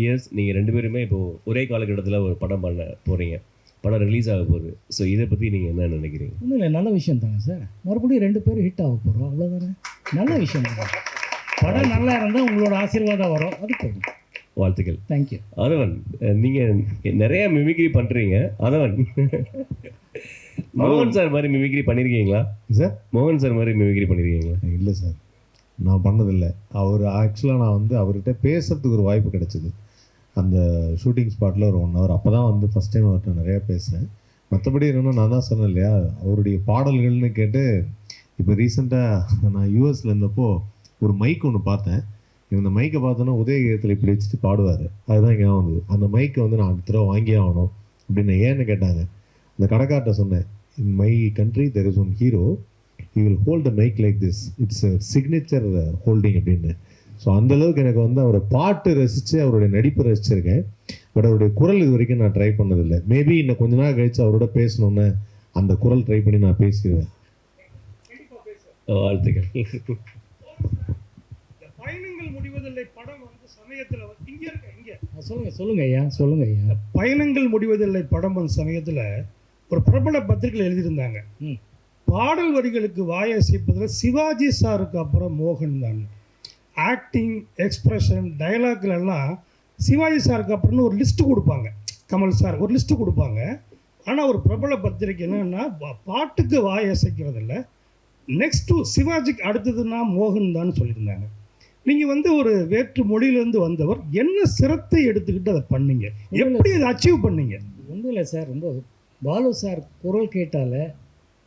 Years நீங்கள் ரெண்டு பேருமே இப்போ ஒரே காலகட்டத்தில் ஒரு படம் பண்ண போகிறீங்க படம் ரிலீஸ் ஆக போகுது. ஸோ இதை பற்றி நீங்கள் என்ன நினைக்கிறீங்க? ஒன்றும் இல்லை நல்ல விஷயம் தானே சார். மறுபடியும் ரெண்டு பேரும் ஹிட் ஆக போகிறோம் அவ்வளோதானே நல்ல விஷயம் தானே படம் நல்லா இருந்தால் உங்களோட ஆசீர்வாதம் வரும். அது போதும். வாழ்த்துக்கள். தேங்க்யூ அதவன் நீங்கள் நிறைய மிமிக்ரி பண்ணுறீங்க அதவன் மோகன் சார் மாதிரி மிமிக்ரி பண்ணியிருக்கீங்களா சார் மோகன் சார் மாதிரி மிமிக்ரி பண்ணியிருக்கீங்களா இல்லை சார் நான் பண்ணதில்லை. அவர் ஆக்சுவலாக நான் வந்து அவர்கிட்ட பேசுறதுக்கு ஒரு வாய்ப்பு கிடச்சிது. அந்த ஷூட்டிங் ஸ்பாட்டில் ஒரு ஒன் ஹவர் அப்போ தான் வந்து ஃபஸ்ட் டைம் அவர்கிட்ட நிறையா பேசினேன் மற்றபடி என்னென்னா நான் தான் சொன்னேன் இல்லையா? அவருடைய பாடல்கள்னு கேட்டு இப்போ ரீசெண்டாக நான் யூஎஸில் இருந்தப்போ ஒரு மைக் ஒன்று பார்த்தேன். இந்த மைக்கை பார்த்தோன்னா உதயகீதத்தில் இப்படி வச்சுட்டு பாடுவார். அதுதான் ஞாபகம் வந்தது. அந்த மைக்கை வந்து நான் அடுத்த தடவை வாங்கியே ஆகணும் அப்படின்னு ஏன்னு கேட்டாங்க. அந்த கடைக்கார்ட்ட சொன்னேன் in my country there is one hero you will hold the mic like this it's signature holding அப்படின்னு. ஸோ அந்த அளவுக்கு எனக்கு வந்து அவரை பாட்டு ரசித்து அவருடைய நடிப்பு ரசிச்சிருக்கேன். பட் அவருடைய குரல் இது வரைக்கும் நான் ட்ரை பண்ணதில்லை. மேபி இன்னும் கொஞ்ச நாள் கழிச்சு அவரோட பேசணுன்னு அந்த குரல் ட்ரை பண்ணி நான் பேசிடுவேன். வாழ்த்துக்கள். பயணங்கள் முடிவதில்லை படம் வந்து சமயத்தில் இங்கே இருக்க இங்கே. சொல்லுங்கள் சொல்லுங்கள் ஐயா சொல்லுங்கள் ஐயா. பயணங்கள் முடிவதில்லை படம் வந்த சமயத்தில் ஒரு பிரபல பத்திரிகையில் எழுதியிருந்தாங்க. பாடல் வரிகளுக்கு வாயசைப்பதில் சிவாஜி சாருக்கு அப்புறம் மோகன் தான். ஆக்டிங் எக்ஸ்பிரஷன் டயலாக்ல எல்லாம் சிவாஜி சாருக்கு அப்புறம்னு ஒரு லிஸ்ட்டு கொடுப்பாங்க. கமல் சார் ஒரு லிஸ்ட்டு கொடுப்பாங்க. ஆனால் ஒரு பிரபல பத்திரிகை என்னன்னா பாட்டுக்கு வாய் அசைக்கிறதில்ல. நெக்ஸ்ட்டு சிவாஜிக்கு அடுத்ததுன்னா மோகன் தான் சொல்லியிருந்தாங்க. நீங்கள் வந்து ஒரு வேற்று மொழியிலேருந்து வந்தவர் என்ன சிரத்தை எடுத்துக்கிட்டு அதை பண்ணீங்க? எப்படி அதை அச்சீவ் பண்ணீங்க? ஒன்றும் இல்லை சார். ரொம்ப பாலு சார் குரல் கேட்டாலே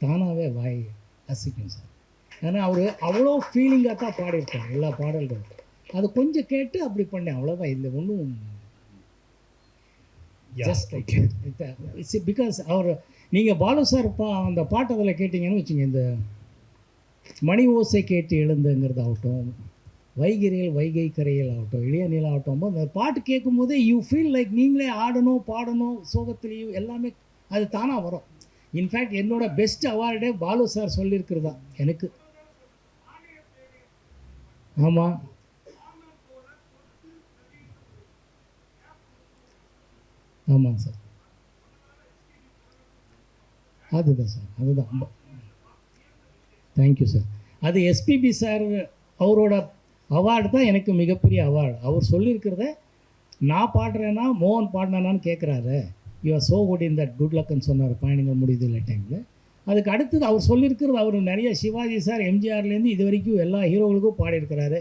தானாகவே வாய் அசிக்கும் சார். ஏன்னா அவர் அவ்வளோ ஃபீலிங்காக தான் பாடியிருக்காரு எல்லா பாடல்களும். அது கொஞ்சம் கேட்டு அப்படி பண்ணேன் அவ்வளோதான் இந்த ஒன்றும் ஜஸ்ட் லைக் இட்ஸ் பிகாஸ் அவர் நீங்கள் பாலு சார் பா அந்த பாட்டு அதில் கேட்டிங்கன்னு வச்சுங்க இந்த மணி ஓசை கேட்டு எழுந்துங்கிறதாகட்டும் வைகிரியில் வைகை கரையில் ஆகட்டும் இளைய நில ஆகட்டும் அந்த பாட்டு கேட்கும்போதே யூ ஃபீல் லைக் நீங்களே ஆடணும் பாடணும் சோகத்துலேயும் எல்லாமே அது தானாக வரும். இன்ஃபேக்ட் என்னோட பெஸ்ட் அவார்டே பாலு சார் சொல்லியிருக்கிறதா எனக்கு. ஆமாம் ஆமாங்க சார் அதுதான் சார் அதுதான். தேங்க்யூ சார் அது எஸ்பிபி சார் அவரோட அவார்டு தான் எனக்கு மிகப்பெரிய அவார்டு அவர் சொல்லியிருக்கிறத நான் பாடுறேன்னா மோகன் பாடினானான்னு கேட்குறாரு you are so good in that good லக்குன்னு சொன்னார் பயணங்கள் முடியுது இல்லை டைமில் அதுக்கு அடுத்தது அவர் சொல்லியிருக்கிறது அவர் நிறைய சிவாஜி சார் எம்ஜிஆர்லேருந்து இது வரைக்கும் எல்லா ஹீரோகளுக்கும் பாடியிருக்கிறாரு.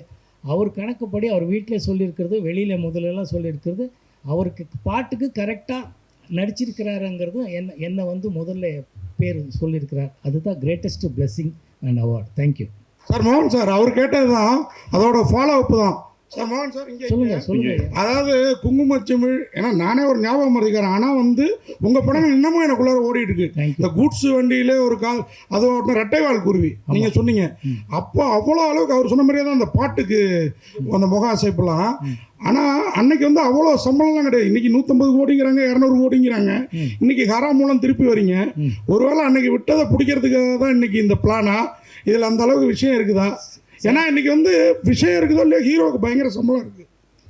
அவர் கணக்குப்படி அவர் வீட்டிலே சொல்லியிருக்கிறது வெளியில் முதலெல்லாம் சொல்லியிருக்கிறது. அவருக்கு பாட்டுக்கு கரெக்டாக நடிச்சிருக்கிறாருங்கிறதும் என்ன என்னை வந்து முதல்ல பேர் சொல்லியிருக்கிறார். அதுதான் greatest blessing and award thank you sir மோகன் சார் அவர் கேட்டது தான் அதோட ஃபாலோ அப் தான். சார் மோகன் சார் இங்கே சொல்லுங்க சொல்லுங்க. அதாவது குங்குமச்சிமிழ் ஏன்னா நானே ஒரு ஞாபகம் மறந்துக்கிறேன். ஆனால் வந்து உங்கள் படம் இன்னமும் எனக்குள்ளார ஓடிட்டு இருக்கு இந்த கூட்ஸ் வண்டியில ஒரு கால் அது ஒன்று ரெட்டைவால் குருவி நீங்கள் சொன்னீங்க. அப்போ அவ்வளோ அளவுக்கு அவர் சொன்ன மாதிரியே தான் அந்த பாட்டுக்கு அந்த முக அசைப்பெல்லாம். ஆனால் அன்னைக்கு வந்து அவ்வளோ சம்பளம்லாம் கிடையாது. இன்னைக்கு நூற்றம்பது கோடிங்கிறாங்க இரநூறு கோடிங்கிறாங்க. ம். இன்னைக்கு ஹரா மூலம் திருப்பி வரீங்க. ஒருவேளை அன்னைக்கு விட்டதை பிடிக்கிறதுக்காக தான் இன்னைக்கு இந்த பிளானா? இதில் அந்த அளவுக்கு விஷயம் இருக்குதா? ஏன்னா இன்னைக்கு வந்து விஷயம் இருக்குதோ இல்லையோ ஹீரோவுக்கு பயங்கர சம்பளம் இருக்குது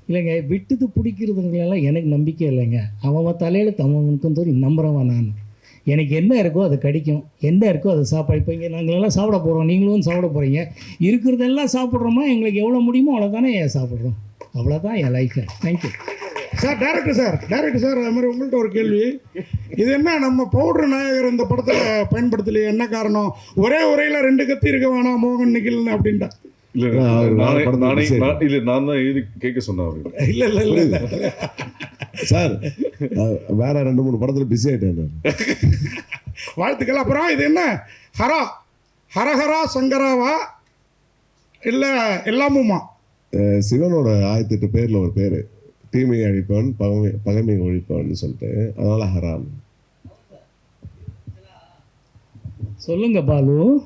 இல்லைங்க விட்டுது பிடிக்கிறதுங்களெல்லாம் எனக்கு நம்பிக்கை இல்லைங்க. அவன் தலையில் தவனுக்கும் தோறி நம்புறவன் நான். எனக்கு என்ன இருக்கோ அது கிடைக்கும். என்ன இருக்கோ அதை சாப்பாடு. இப்போ இங்கே நாங்களெல்லாம் சாப்பிட போகிறோம் நீங்களும் சாப்பிட போகிறீங்க இருக்கிறதெல்லாம் சாப்பிட்றோமா எங்களுக்கு எவ்வளோ முடியுமோ அவ்வளோதானே சாப்பிட்றோம். அவ்வளோதான் என் life thank you sir director sir director sir அது மாதிரி உங்கள்கிட்ட ஒரு கேள்வி. இது என்ன நம்ம பவுடர் நாயகர் இந்த படத்தில் பயன்படுத்தலையே என்ன காரணம்? ஒரே உரையில் ரெண்டு கத்தி இருக்க வேணாம் மோகன் நிகில்னு அப்படின்ட்டா. இல்ல நானே தான் எழுதி கேட்க சொன்னேன் இல்லை இல்லை இல்லை இல்லை. சார் வேற ரெண்டு மூணு படத்துல பிஸி. வாழ்த்துக்கள். அப்புறம் இது என்ன? ஹரா ஹரஹரா சங்கராவா? இல்லை எல்லாமுமா? சிவனோட ஆயிரத்தி எட்டு பேர்ல ஒரு பேரு. தீமை அழிப்பவன் பகமை பகைமை ஒழிப்பவன் சொல்லிட்டு அதனால ஹராம். சொல்லுங்க பாலு.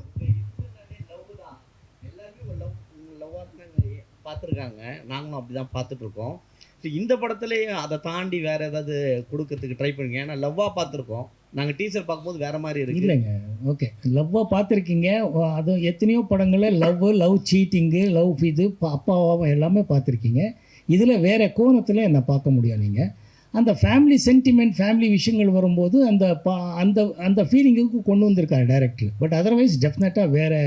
பார்த்துருக்காங்க. நாங்களும் அப்படி தான் பார்த்துட்ருக்கோம் இந்த படத்துலேயும் அதை தாண்டி வேற ஏதாவது கொடுக்கறதுக்கு ட்ரை பண்ணுங்க. ஏன்னா லவ்வாக பார்த்துருக்கோம். நாங்கள் டீச்சர் பார்க்கும்போது வேற மாதிரி இருக்கு. இல்லைங்க. ஓகே லவ்வாக பார்த்துருக்கீங்க. அதுவும் எத்தனையோ படங்களில் லவ் லவ் சீட்டிங்கு லவ் இது பா- அப்பாவாவும் எல்லாமே பார்த்துருக்கீங்க. இதில் வேறு கோணத்தில் என்னை பார்க்க முடியும் நீங்கள் அந்த ஃபேமிலி சென்டிமெண்ட் ஃபேமிலி விஷயங்கள் வரும்போது அந்த பா அந்த அந்த ஃபீலிங்குக்கு கொண்டு வந்திருக்காரு டேரக்டர் பட் அதர்வைஸ் டெஃபினட்டாக வேறு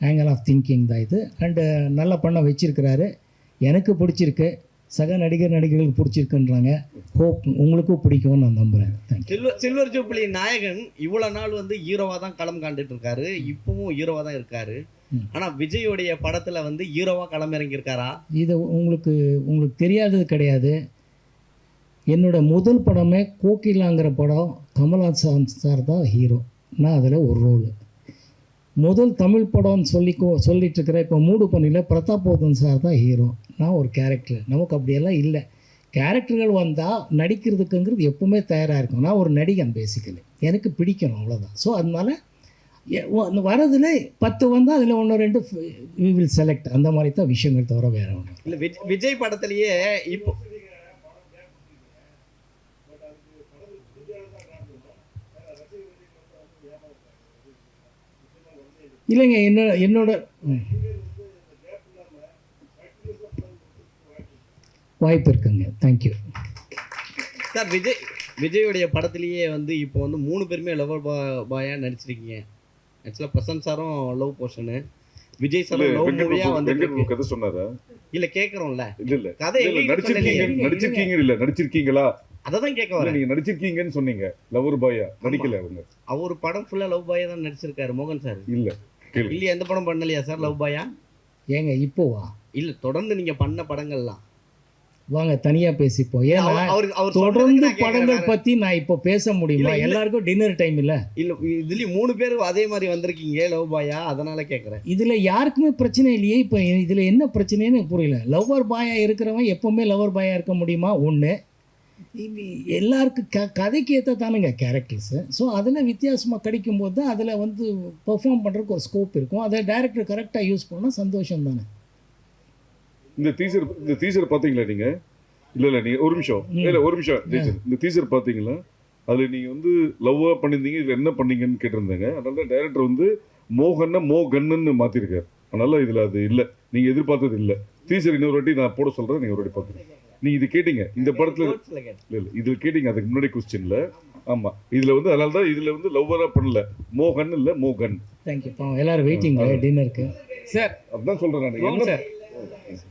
ஆங்கிள் ஆஃப் திங்கிங் தான் இது. அண்டு uh, நல்ல பண்ண வச்சுருக்கிறாரு. எனக்கு பிடிச்சிருக்கு. சக நடிகர் நடிகர்களுக்கு பிடிச்சிருக்குன்றாங்க. ஹோப் உங்களுக்கும் பிடிக்கும்னு நான் நம்புகிறேன் சில்வர் சில்வர் ஜூப்ளி நாயகன் இவ்வளோ நாள் வந்து ஹீரோவாக தான் களம் காண்டுட்டு இருக்காரு. இப்பவும் ஹீரோவாக தான் இருக்காரு. ஆனா விஜயோடைய படத்துல வந்து ஹீரோவா களம் இறங்கி இருக்காரா இது உங்களுக்கு உங்களுக்கு தெரியாதது கிடையாது. என்னோட முதல் படமே கோகிலாங்கிற படம் கமல்ஹாசன் சார் தான் ஹீரோ. நான் அதில் ஒரு ரோல். முதல் தமிழ் படம்னு சொல்லி சொல்லிட்டு இருக்கிற இப்போ மூடு பண்ணியில் பிரதாபோதன் சார் தான் ஹீரோ. நான் ஒரு கேரக்டர் நமக்கு அப்படியெல்லாம் இல்லை. கேரக்டர்கள் வந்தால் நடிக்கிறதுக்குங்கிறது எப்பவுமே தயாராக இருக்கும். நான் ஒரு நடிகன் பேசிக்கலி எனக்கு பிடிக்கணும் அவ்வளோதான் ஸோ அதனால வரதுல பத்து வந்தால் அதில் ஒன்று ரெண்டு வி வில் செலக்ட் அந்த மாதிரி தான் விஷயங்கள் தவிர வேறு ஒன்று இல்ல. விஜய் படத்திலேயே இப்போ இல்லைங்க என்னோட என்னோட. வாய்ப்பு இருக்குங்க. தேங்க்யூ சார் விஜய் விஜயோடைய படத்திலேயே வந்து இப்போ வந்து மூணு பேருமே லவர் பாயா நடிச்சிருக்கீங்க. ஆக்சுவலாக பிரசன்ட் சாரும் லவ் போர்ஷனு விஜய் இல்ல சாரும் லவ் மூவியா வந்து கதை சொன்னாரா? இல்ல கேக்குறோம்ல. இல்ல இல்ல. கதை இல்ல, இல்ல நடிச்சிருக்கீங்க. நடிச்சிருக்கீங்க இல்ல நடிச்சிருக்கீங்களா? அதை தான் கேட்க இல்ல வரேன் நீங்க நடிச்சிருக்கீங்கன்னு சொன்னீங்க. லவர் பாயா நடிக்கல அவங்க. அவர் படம் ஃபுல்லா லவ் பாயா தான் நடிச்சிருக்காரு மோகன் சார். இல்ல கேளு. இல்லையா எந்த படம் பண்ணலையா சார் லவ் பாயா ஏங்க இப்போவா இல்ல தொடர்ந்து நீங்க பண்ண படங்கள்லாம். வாங்க தனியாக பேசிப்போம். ஏன்னா தொடர்ந்து படங்கள். பற்றி நான் இப்போ பேச முடியுமா. எல்லாருக்கும் டின்னர் டைம் இல்லை? இல்ல இதுலயும் மூணு பேர் அதே மாதிரி வந்திருக்கீங்க லவ் பாயா அதனால கேக்குறேன். இதில் யாருக்குமே பிரச்சனை இல்லையே இப்போ இதில் என்ன பிரச்சனைன்னு புரியல. லவ்வர் பாயா இருக்கிறவன் எப்போவுமே லவ்வர் பாயா இருக்க முடியுமா? ஒன்று எல்லாருக்கும் க கதைக்கு ஏற்ற தானுங்க கேரக்டர்ஸு ஸோ அதில் வித்தியாசமாக கிடைக்கும்போது தான் அதில் வந்து பெர்ஃபார்ம் பண்ணுறதுக்கு ஒரு ஸ்கோப் இருக்கும். அதை டேரக்டர் கரெக்டாக யூஸ் பண்ணால் சந்தோஷம் தானே இந்த டீசர் இந்த டீசர் பாத்தீங்களா நீங்க? இல்ல இல்ல நீங்க ஒரு நிமிஷம். இல்ல ஒரு நிமிஷம். டீச்சர் இந்த டீசர் பாத்தீங்களா? அதுல நீங்க வந்து லவ்வா பண்ணிருந்தீங்க இதுல என்ன பண்ணீங்கன்னு கேட்டிருந்தாங்க. அதனால டைரக்டர் வந்து மோகன்னா மோகன்னு மாத்திருக்காரு. அதனால இதுல அது இல்ல. நீங்க எதிர்பார்த்தது இல்ல. டீசர் இன்னொரு வாட்டி நான் போட சொல்றேன் நீங்க ஒரு வாட்டி பாத்துருங்க நீங்க இது கேட்டீங்க இந்த படத்துல. இல்ல இல்ல இதுல கேட்டீங்க அதுக்கு முன்னாடி கொஸ்டின்ல ஆமா. இதுல வந்து அதனால தான் இதுல வந்து லவ்வரா பண்ணல. மோகன் இல்ல மோகன். தேங்க்யூ எல்லோரும் வெயிட்டிங் டின்னருக்கு சார் அதான் சொல்றேன் நான். என்ன சார்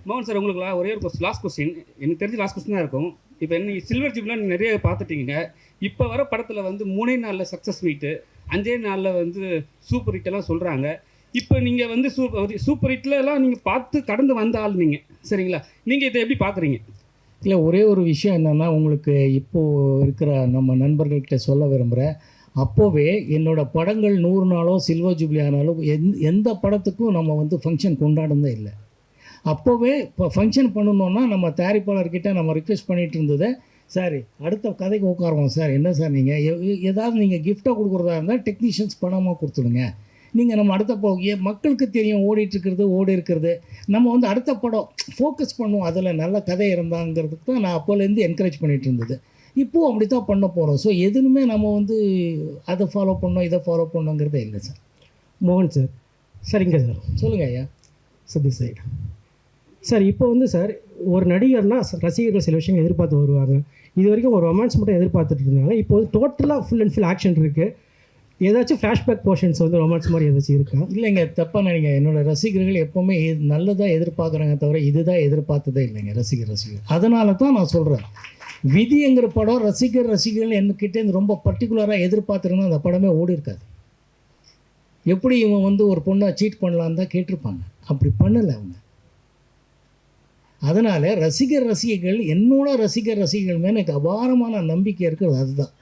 மோகன் சார் உங்களுக்கு ஒரே ஒரு லாஸ்ட் கொஸ்டின் எனக்கு தெரிஞ்ச லாஸ்ட் கொஸ்டின் தான் இருக்கும். இப்போ என்ன சில்வர் ஜிப்லாம் நீங்கள் நிறைய பார்த்துட்டீங்க. இப்போ வர படத்தில் வந்து மூணே நாளில் சக்ஸஸ் மீட்டு அஞ்சே நாளில் வந்து சூப்பர் ஹிட் எல்லாம் சொல்கிறாங்க இப்போ நீங்கள் வந்து சூப்பர் சூப்பர் ஹிட்லலாம் நீங்கள் பார்த்து கடந்து வந்த ஆள் நீங்கள் சரிங்களா? நீங்கள் இதை எப்படி பார்க்குறீங்க? இல்லை ஒரே ஒரு விஷயம் என்னென்னா உங்களுக்கு இப்போது இருக்கிற நம்ம நண்பர்கள்கிட்ட சொல்ல விரும்புகிறேன் அப்போவே என்னோட படங்கள் நூறு நாளோ சில்வர் ஜூப்ளி ஆனாலும் எந் எந்த படத்துக்கும் நம்ம வந்து ஃபங்க்ஷன் கொண்டாடுனதே இல்லை. அப்போவே இப்போ ஃபங்க்ஷன் பண்ணணுன்னா நம்ம தயாரிப்பாளர்கிட்ட நம்ம ரிக்வெஸ்ட் பண்ணிட்டு இருந்தது சார் அடுத்த கதைக்கு உட்காருவோம் சார். என்ன சார் நீங்கள் ஏதாவது நீங்கள் கிஃப்டாக கொடுக்குறதா இருந்தால் டெக்னீஷியன்ஸ் பணமாக கொடுத்துடுங்க. நீங்கள் நம்ம அடுத்த போ ஏ- மக்களுக்கு தெரியும் ஓடிட்டு இருக்கிறது ஓடி இருக்கிறது. நம்ம வந்து அடுத்த படம் ஃபோக்கஸ் பண்ணுவோம். அதில் நல்ல கதை இருந்தாங்கிறதுக்கு தான் நான் அப்போலேருந்து என்கரேஜ் பண்ணிட்டு இருந்தது. இப்போது அப்படி தான் பண்ண போகிறோம் ஸோ எதுவுமே நம்ம வந்து அதை ஃபாலோ பண்ணோம் இதை ஃபாலோ பண்ணோங்கிறதே இல்லை சார். மோகன் சார். சரிங்க சார். சொல்லுங்கள் ஐயா. சதீஷ் சைடு சார் இப்போ வந்து சார் ஒரு நடிகர்னா ரசிகர்கள் சில விஷயங்கள் எதிர்பார்த்து வருவாங்க. இது வரைக்கும் ஒரு ரொமான்ஸ் மட்டும் எதிர்பார்த்துட்டு இருந்தாங்க. இப்போ வந்து டோட்டலாக ஃபுல் அண்ட் ஃபுல் ஆக்ஷன் இருக்குது ஏதாச்சும் ஃப்ளாஷ்பேக் போர்ஷன்ஸ் வந்து ரொமான்ஸ் மாதிரி ஏதாச்சும் இருக்கா? இல்லைங்க தப்பாக நினைங்க. என்னோட ரசிகர்கள் எப்போவுமே இது நல்லதாக எதிர்பார்க்குறாங்க தவிர இதுதான் எதிர்பார்த்ததே இல்லைங்க ரசிகர் ரசிகர். அதனால தான் நான் சொல்கிறேன் விதிங்கிற படம் ரசிகர் ரசிகர்கள் என்கிட்டேருந்து ரொம்ப பர்டிகுலராக எதிர்பார்த்துருந்தா அந்த படமே ஓடி இருக்காது. எப்படி இவன் வந்து ஒரு பொண்ணை சீட் பண்ணலான்னு தான் கேட்டிருப்பாங்க. அப்படி பண்ணலை அவங்க. அதனால் ரசிகர் ரசிகைகள் என்னோட ரசிகர் ரசிகர்கள் மேலே எனக்கு அபாரமான நம்பிக்கை இருக்கிறது அதுதான்.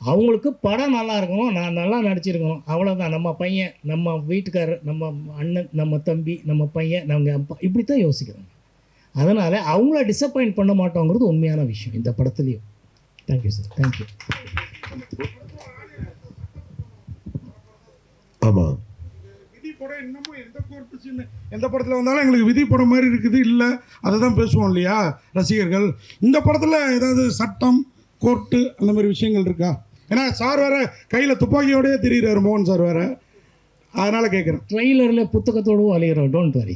அவங்களுக்கு படம் நல்லா இருக்கணும் நான் நல்லா நடிச்சிருக்கணும். அவ்வளோதான் நம்ம பையன் நம்ம வீட்டுக்காரர் நம்ம அண்ணன் நம்ம தம்பி நம்ம பையன் நம்ம அப்பா இப்படி தான் யோசிக்கிறாங்க. அதனால் அவங்கள டிசப்பாயிண்ட் பண்ண மாட்டோங்கிறது உண்மையான விஷயம் இந்த படத்துலையும். தேங்க்யூ சார் தேங்க்யூ ஆமாம் படம் இன்னமும் எந்த கோர்ட்டு சீன் எந்த படத்தில் வந்தாலும் எங்களுக்கு விதி படம் மாதிரி இருக்குது இல்லை. அதை தான் பேசுவோம் இல்லையா ரசிகர்கள்? இந்த படத்தில் ஏதாவது சட்டம் கோர்ட்டு அந்த மாதிரி விஷயங்கள் இருக்கா? ஏன்னா சார் வேற கையில் துப்பாக்கியோடய தெரியுறாரு மோகன் சார் வேற. அதனால் கேட்குறேன் ட்ரெய்லரில் புத்தகத்தோடவும் அலையிறோம் டோன்ட் வரி